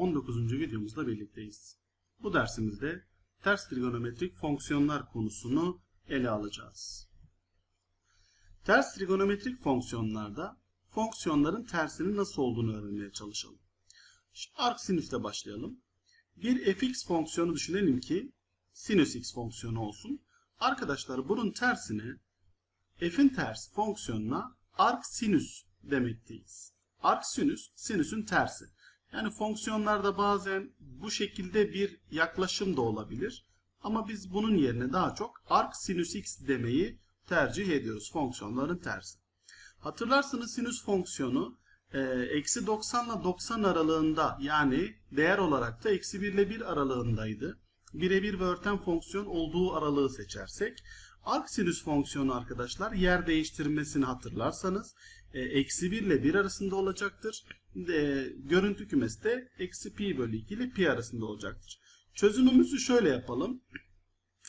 Trigonometri 19. videomuzda birlikteyiz. Bu dersimizde ters trigonometrik fonksiyonlar konusunu ele alacağız. Ters trigonometrik fonksiyonlarda fonksiyonların tersinin nasıl olduğunu öğrenmeye çalışalım. Arc sinüsle başlayalım. Bir fx fonksiyonu düşünelim ki sinüs x fonksiyonu olsun. Arkadaşlar bunun tersini f'in ters fonksiyonuna arc sinüs demekteyiz. Arc sinüs sinüsün tersi. Yani fonksiyonlarda bazen bu şekilde bir yaklaşım da olabilir. Ama biz bunun yerine daha çok arc sinüs x demeyi tercih ediyoruz. Fonksiyonların tersi. Hatırlarsınız sinüs fonksiyonu e, eksi 90 ile 90 aralığında yani değer olarak da eksi 1 ile 1 aralığındaydı. Birebir ve örten fonksiyon olduğu aralığı seçersek arc sinüs fonksiyonu arkadaşlar yer değiştirmesini hatırlarsanız e, eksi 1 ile 1 arasında olacaktır. E, görüntü kümesi de eksi pi bölü 2 ile pi arasında olacaktır. Çözümümüzü şöyle yapalım.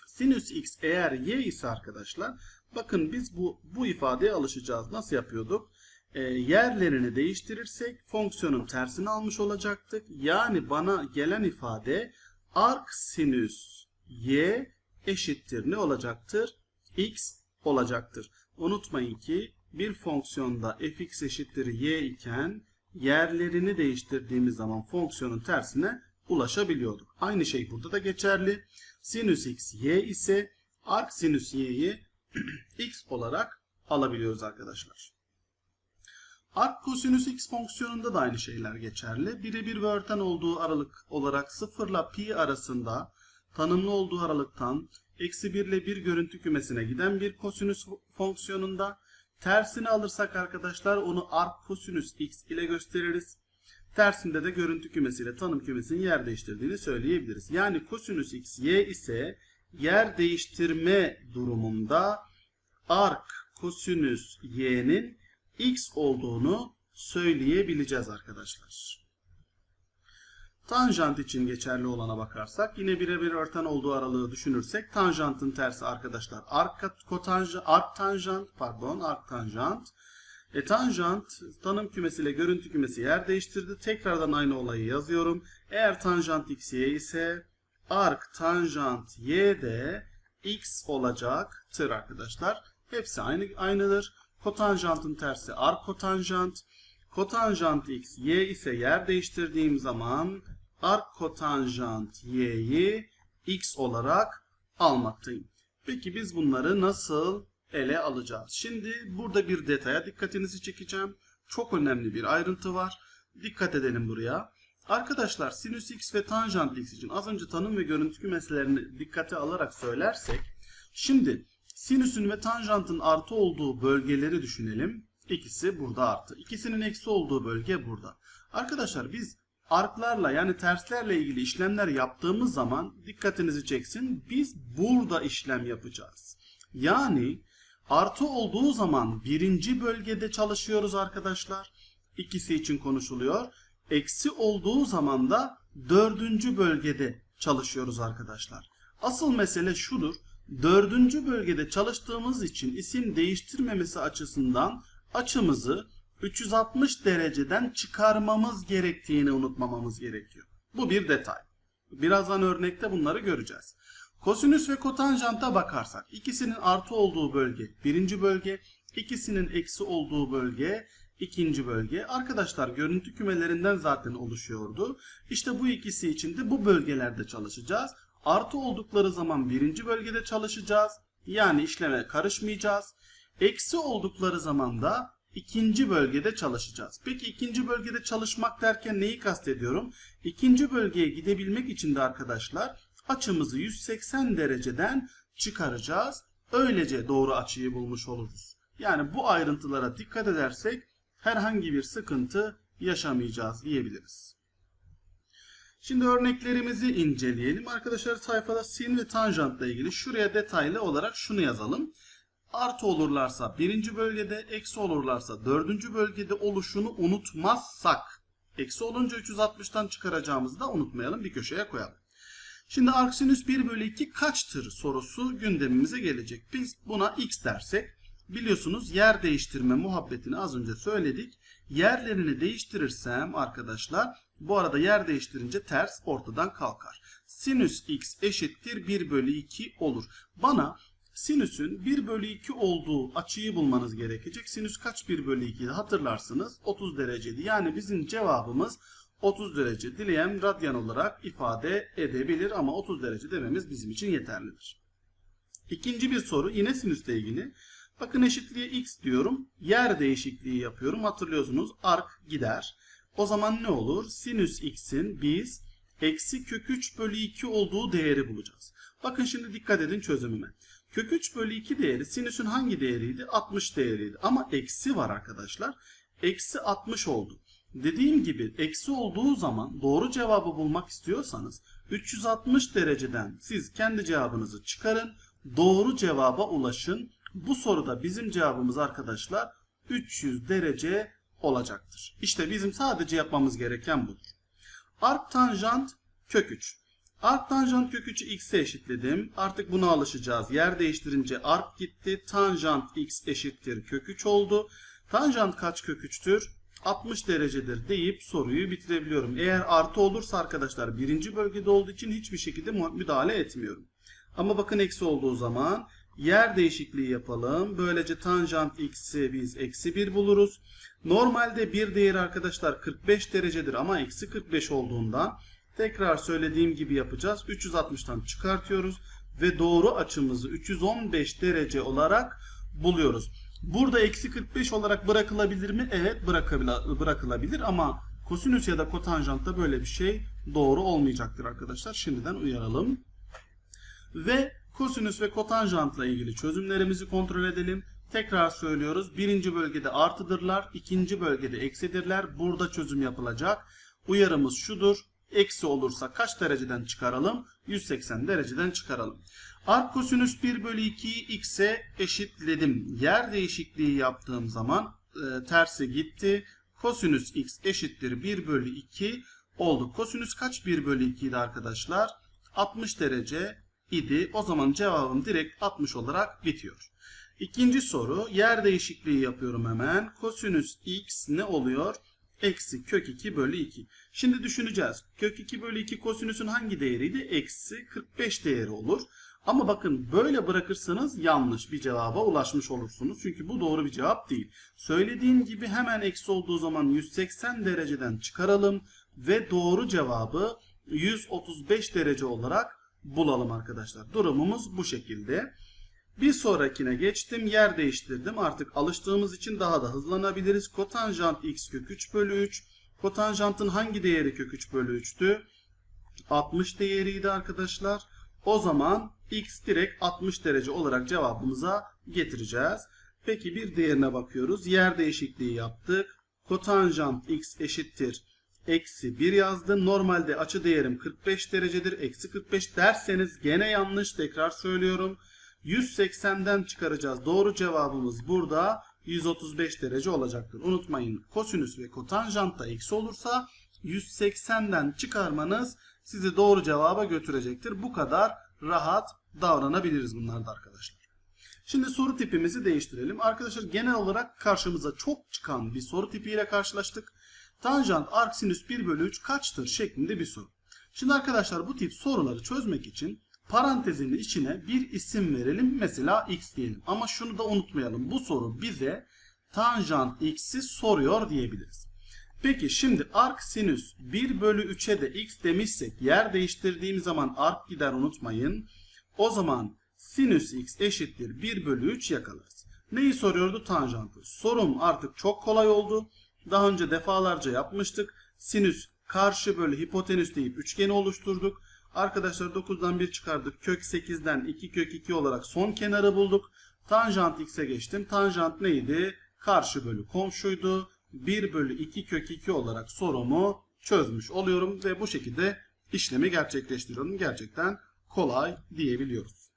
Sinüs x eğer y ise arkadaşlar bakın biz bu, bu ifadeye alışacağız. Nasıl yapıyorduk? E, yerlerini değiştirirsek fonksiyonun tersini almış olacaktık. Yani bana gelen ifade arc sinüs y eşittir ne olacaktır? x olacaktır. Unutmayın ki bir fonksiyonda fx eşittir y iken yerlerini değiştirdiğimiz zaman fonksiyonun tersine ulaşabiliyorduk. Aynı şey burada da geçerli. Sinüs x y ise arc sinüs y'yi x olarak alabiliyoruz arkadaşlar. Arc kosinüs x fonksiyonunda da aynı şeyler geçerli. Birebir ve örten olduğu aralık olarak 0 ile pi arasında tanımlı olduğu aralıktan eksi 1 ile 1 görüntü kümesine giden bir kosinüs fonksiyonunda tersini alırsak arkadaşlar onu arc kosinüs x ile gösteririz. Tersinde de görüntü kümesiyle tanım kümesinin yer değiştirdiğini söyleyebiliriz. Yani kosinüs x y ise yer değiştirme durumunda arc kosinüs y'nin x olduğunu söyleyebileceğiz arkadaşlar. Tanjant için geçerli olana bakarsak yine birebir örten olduğu aralığı düşünürsek tanjantın tersi arkadaşlar arc kotanjant, arc tanjant pardon arc tanjant. E tanjant tanım kümesiyle görüntü kümesi yer değiştirdi. Tekrardan aynı olayı yazıyorum. Eğer tanjant x ise arc tanjant y de x olacaktır arkadaşlar. Hepsi aynı aynıdır. Kotanjantın tersi arc kotanjant. Kotanjant x y ise yer değiştirdiğim zaman arc kotanjant y'yi x olarak almaktayım. Peki biz bunları nasıl ele alacağız? Şimdi burada bir detaya dikkatinizi çekeceğim. Çok önemli bir ayrıntı var. Dikkat edelim buraya. Arkadaşlar sinüs x ve tanjant x için az önce tanım ve görüntü kümeslerini dikkate alarak söylersek şimdi sinüsün ve tanjantın artı olduğu bölgeleri düşünelim. İkisi burada artı. İkisinin eksi olduğu bölge burada. Arkadaşlar biz arklarla yani terslerle ilgili işlemler yaptığımız zaman dikkatinizi çeksin. Biz burada işlem yapacağız. Yani artı olduğu zaman birinci bölgede çalışıyoruz arkadaşlar. İkisi için konuşuluyor. Eksi olduğu zaman da dördüncü bölgede çalışıyoruz arkadaşlar. Asıl mesele şudur. Dördüncü bölgede çalıştığımız için isim değiştirmemesi açısından açımızı 360 dereceden çıkarmamız gerektiğini unutmamamız gerekiyor. Bu bir detay. Birazdan örnekte bunları göreceğiz. Kosinüs ve kotanjanta bakarsak ikisinin artı olduğu bölge birinci bölge, ikisinin eksi olduğu bölge ikinci bölge. Arkadaşlar görüntü kümelerinden zaten oluşuyordu. İşte bu ikisi için de bu bölgelerde çalışacağız. Artı oldukları zaman birinci bölgede çalışacağız. Yani işleme karışmayacağız. Eksi oldukları zaman da ikinci bölgede çalışacağız. Peki ikinci bölgede çalışmak derken neyi kastediyorum? İkinci bölgeye gidebilmek için de arkadaşlar açımızı 180 dereceden çıkaracağız. Öylece doğru açıyı bulmuş oluruz. Yani bu ayrıntılara dikkat edersek herhangi bir sıkıntı yaşamayacağız diyebiliriz. Şimdi örneklerimizi inceleyelim. Arkadaşlar sayfada sin ve tanjantla ilgili şuraya detaylı olarak şunu yazalım. Artı olurlarsa birinci bölgede, eksi olurlarsa dördüncü bölgede oluşunu unutmazsak, eksi olunca 360'tan çıkaracağımızı da unutmayalım bir köşeye koyalım. Şimdi arksinüs 1 bölü 2 kaçtır sorusu gündemimize gelecek. Biz buna x dersek biliyorsunuz yer değiştirme muhabbetini az önce söyledik. Yerlerini değiştirirsem arkadaşlar bu arada yer değiştirince ters ortadan kalkar. Sinüs x eşittir 1 bölü 2 olur. Bana sinüsün 1 bölü 2 olduğu açıyı bulmanız gerekecek. Sinüs kaç 1 bölü 2'yi hatırlarsınız 30 dereceydi. Yani bizim cevabımız 30 derece dileyen radyan olarak ifade edebilir ama 30 derece dememiz bizim için yeterlidir. İkinci bir soru yine sinüsle ilgili. Bakın eşitliğe x diyorum. Yer değişikliği yapıyorum. Hatırlıyorsunuz ark gider. O zaman ne olur? Sinüs x'in biz eksi kök 3 bölü 2 olduğu değeri bulacağız. Bakın şimdi dikkat edin çözümüme. Kök 3 bölü 2 değeri sinüsün hangi değeriydi? 60 değeriydi. Ama eksi var arkadaşlar. Eksi 60 oldu. Dediğim gibi eksi olduğu zaman doğru cevabı bulmak istiyorsanız 360 dereceden siz kendi cevabınızı çıkarın. Doğru cevaba ulaşın. Bu soruda bizim cevabımız arkadaşlar 300 derece olacaktır. İşte bizim sadece yapmamız gereken budur. Arc tanjant kök 3. Arc tanjant kök 3'ü x'e eşitledim. Artık buna alışacağız. Yer değiştirince arc gitti. Tanjant x eşittir kök 3 oldu. Tanjant kaç kök 3'tür? 60 derecedir deyip soruyu bitirebiliyorum. Eğer artı olursa arkadaşlar birinci bölgede olduğu için hiçbir şekilde müdahale etmiyorum. Ama bakın eksi olduğu zaman yer değişikliği yapalım. Böylece tanjant x'i biz eksi 1 buluruz. Normalde bir değeri arkadaşlar 45 derecedir ama eksi 45 olduğundan tekrar söylediğim gibi yapacağız. 360'tan çıkartıyoruz ve doğru açımızı 315 derece olarak buluyoruz. Burada eksi 45 olarak bırakılabilir mi? Evet bırakılabilir ama kosinüs ya da kotanjantta böyle bir şey doğru olmayacaktır arkadaşlar. Şimdiden uyaralım. Ve kosinüs ve kotanjantla ilgili çözümlerimizi kontrol edelim. Tekrar söylüyoruz. Birinci bölgede artıdırlar. ikinci bölgede eksidirler. Burada çözüm yapılacak. Uyarımız şudur. Eksi olursa kaç dereceden çıkaralım? 180 dereceden çıkaralım. Arc kosinüs 1 bölü 2'yi x'e eşitledim. Yer değişikliği yaptığım zaman e, tersi gitti. Kosinüs x eşittir 1 bölü 2 oldu. Kosinüs kaç 1 bölü 2 idi arkadaşlar? 60 derece idi. O zaman cevabım direkt 60 olarak bitiyor. İkinci soru yer değişikliği yapıyorum hemen. Kosinüs x ne oluyor? Eksi kök 2 bölü 2. Şimdi düşüneceğiz. Kök 2 bölü 2 kosinüsün hangi değeriydi? Eksi 45 değeri olur. Ama bakın böyle bırakırsanız yanlış bir cevaba ulaşmış olursunuz. Çünkü bu doğru bir cevap değil. Söylediğim gibi hemen eksi olduğu zaman 180 dereceden çıkaralım. Ve doğru cevabı 135 derece olarak bulalım arkadaşlar. Durumumuz bu şekilde. Bir sonrakine geçtim. Yer değiştirdim. Artık alıştığımız için daha da hızlanabiliriz. Kotanjant x kök 3 bölü 3. Kotanjantın hangi değeri kök 3 bölü 3'tü? 60 değeriydi arkadaşlar. O zaman x direkt 60 derece olarak cevabımıza getireceğiz. Peki bir diğerine bakıyoruz. Yer değişikliği yaptık. Kotanjant x eşittir. Eksi 1 yazdım. Normalde açı değerim 45 derecedir. Eksi 45 derseniz gene yanlış. Tekrar söylüyorum. 180'den çıkaracağız. Doğru cevabımız burada 135 derece olacaktır. Unutmayın kosinüs ve kotanjant da eksi olursa 180'den çıkarmanız sizi doğru cevaba götürecektir. Bu kadar rahat davranabiliriz bunlarda arkadaşlar. Şimdi soru tipimizi değiştirelim. Arkadaşlar genel olarak karşımıza çok çıkan bir soru tipiyle karşılaştık. Tanjant arc sinüs 1 bölü 3 kaçtır şeklinde bir soru. Şimdi arkadaşlar bu tip soruları çözmek için parantezin içine bir isim verelim. Mesela x diyelim. Ama şunu da unutmayalım. Bu soru bize tanjant x'i soruyor diyebiliriz. Peki şimdi arc sinüs 1 bölü 3'e de x demişsek yer değiştirdiğim zaman arc gider unutmayın. O zaman sinüs x eşittir 1 bölü 3 yakalarız. Neyi soruyordu? Tanjantı. Sorum artık çok kolay oldu. Daha önce defalarca yapmıştık. Sinüs karşı bölü hipotenüs deyip üçgeni oluşturduk. Arkadaşlar 9'dan 1 çıkardık. Kök 8'den 2 kök 2 olarak son kenarı bulduk. Tanjant x'e geçtim. Tanjant neydi? Karşı bölü komşuydu. 1 bölü 2 kök 2 olarak sorumu çözmüş oluyorum. Ve bu şekilde işlemi gerçekleştiriyorum. Gerçekten kolay diyebiliyoruz.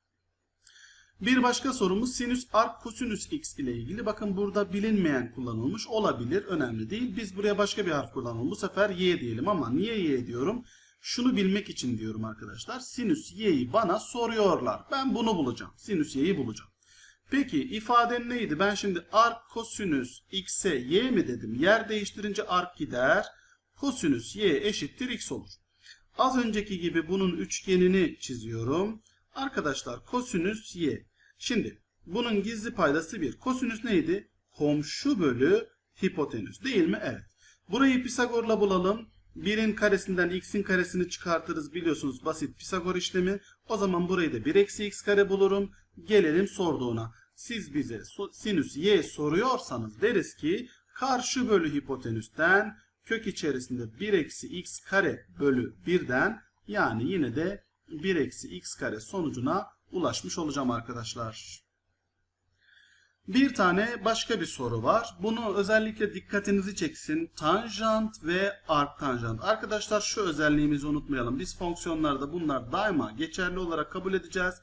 Bir başka sorumuz sinüs arc kosinüs x ile ilgili. Bakın burada bilinmeyen kullanılmış olabilir. Önemli değil. Biz buraya başka bir harf kullanalım. Bu sefer y diyelim ama niye y diyorum? Şunu bilmek için diyorum arkadaşlar. Sinüs y'yi bana soruyorlar. Ben bunu bulacağım. Sinüs y'yi bulacağım. Peki ifadem neydi? Ben şimdi arc kosinüs x'e y mi dedim? Yer değiştirince arc gider. Kosinüs y eşittir x olur. Az önceki gibi bunun üçgenini çiziyorum. Arkadaşlar kosinüs y. Şimdi bunun gizli paydası 1. Kosinüs neydi? Komşu bölü hipotenüs değil mi? Evet. Burayı Pisagor'la bulalım. 1'in karesinden x'in karesini çıkartırız biliyorsunuz basit Pisagor işlemi. O zaman burayı da 1 eksi x kare bulurum. Gelelim sorduğuna. Siz bize sinüs y soruyorsanız deriz ki karşı bölü hipotenüsten kök içerisinde 1 eksi x kare bölü 1'den yani yine de 1 eksi x kare sonucuna ulaşmış olacağım arkadaşlar. Bir tane başka bir soru var. Bunu özellikle dikkatinizi çeksin. Tanjant ve arktanjant. Arkadaşlar şu özelliğimizi unutmayalım. Biz fonksiyonlarda bunlar daima geçerli olarak kabul edeceğiz.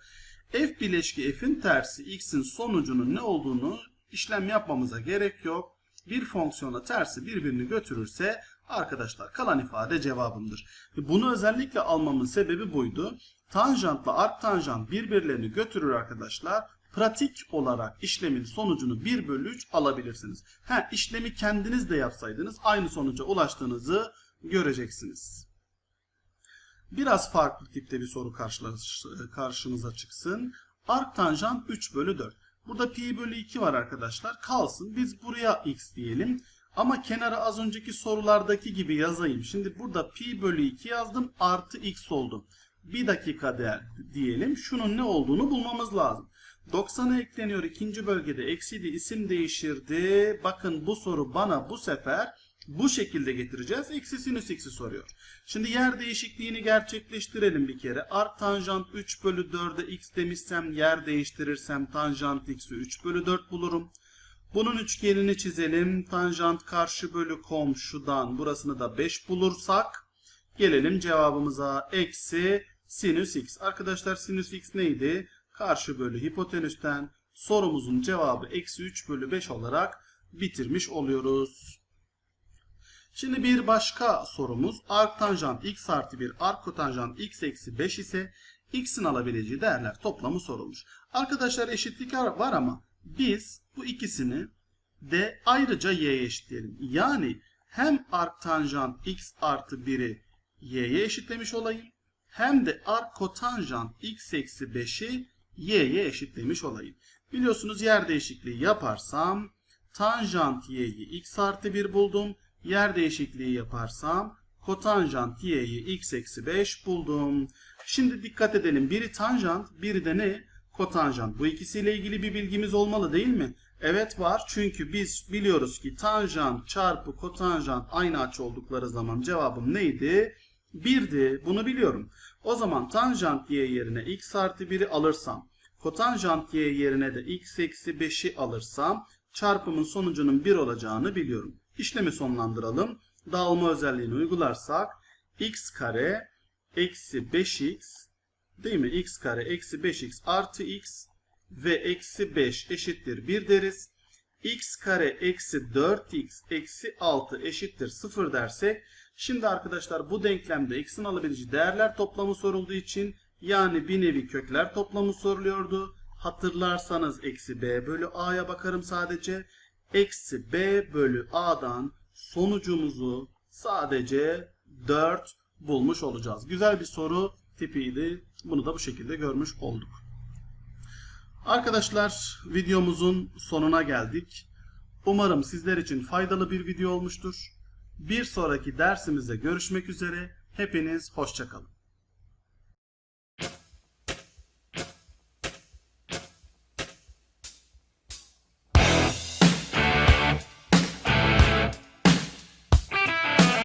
F bileşki f'in tersi x'in sonucunun ne olduğunu işlem yapmamıza gerek yok. Bir fonksiyona tersi birbirini götürürse arkadaşlar kalan ifade cevabımdır. Bunu özellikle almamın sebebi buydu. Tanjantla arktanjant birbirlerini götürür arkadaşlar pratik olarak işlemin sonucunu 1 bölü 3 alabilirsiniz. Ha, işlemi kendiniz de yapsaydınız aynı sonuca ulaştığınızı göreceksiniz. Biraz farklı tipte bir soru karşılaş, karşımıza çıksın. Arc tanjant 3 bölü 4. Burada pi bölü 2 var arkadaşlar. Kalsın. Biz buraya x diyelim. Ama kenara az önceki sorulardaki gibi yazayım. Şimdi burada pi bölü 2 yazdım. Artı x oldu. Bir dakika değer diyelim. Şunun ne olduğunu bulmamız lazım. 90'a ekleniyor ikinci bölgede eksiydi isim değişirdi. Bakın bu soru bana bu sefer bu şekilde getireceğiz. Eksi sinüs x'i soruyor. Şimdi yer değişikliğini gerçekleştirelim bir kere. Art tanjant 3 bölü 4'e x demişsem yer değiştirirsem tanjant x'i 3 bölü 4 bulurum. Bunun üçgenini çizelim. Tanjant karşı bölü komşudan burasını da 5 bulursak gelelim cevabımıza. Eksi sinüs x. Arkadaşlar sinüs x neydi? Karşı bölü hipotenüsten sorumuzun cevabı eksi 3 bölü 5 olarak bitirmiş oluyoruz. Şimdi bir başka sorumuz arc tanjant x artı 1 arc kotanjant x eksi 5 ise x'in alabileceği değerler toplamı sorulmuş. Arkadaşlar eşitlik var ama biz bu ikisini de ayrıca y'ye eşitleyelim. Yani hem arc tanjant x artı 1'i y'ye eşitlemiş olayım hem de arc kotanjant x eksi 5'i y'ye eşitlemiş olayım. Biliyorsunuz yer değişikliği yaparsam tanjant y'yi x artı 1 buldum. Yer değişikliği yaparsam kotanjant y'yi x eksi 5 buldum. Şimdi dikkat edelim. Biri tanjant, biri de ne? Kotanjant. Bu ikisiyle ilgili bir bilgimiz olmalı değil mi? Evet var. Çünkü biz biliyoruz ki tanjant çarpı kotanjant aynı açı oldukları zaman cevabım neydi? 1'di. Bunu biliyorum. O zaman tanjant y yerine x artı 1'i alırsam, kotanjant y yerine de x eksi 5'i alırsam çarpımın sonucunun 1 olacağını biliyorum. İşlemi sonlandıralım. Dağılma özelliğini uygularsak x kare eksi 5x değil mi? x kare eksi 5x artı x ve eksi 5 eşittir 1 deriz. x kare eksi 4x eksi 6 eşittir 0 dersek Şimdi arkadaşlar bu denklemde x'in alabileceği değerler toplamı sorulduğu için yani bir nevi kökler toplamı soruluyordu. Hatırlarsanız eksi b bölü a'ya bakarım sadece. Eksi b bölü a'dan sonucumuzu sadece 4 bulmuş olacağız. Güzel bir soru tipiydi. Bunu da bu şekilde görmüş olduk. Arkadaşlar videomuzun sonuna geldik. Umarım sizler için faydalı bir video olmuştur. Bir sonraki dersimizde görüşmek üzere. Hepiniz hoşçakalın.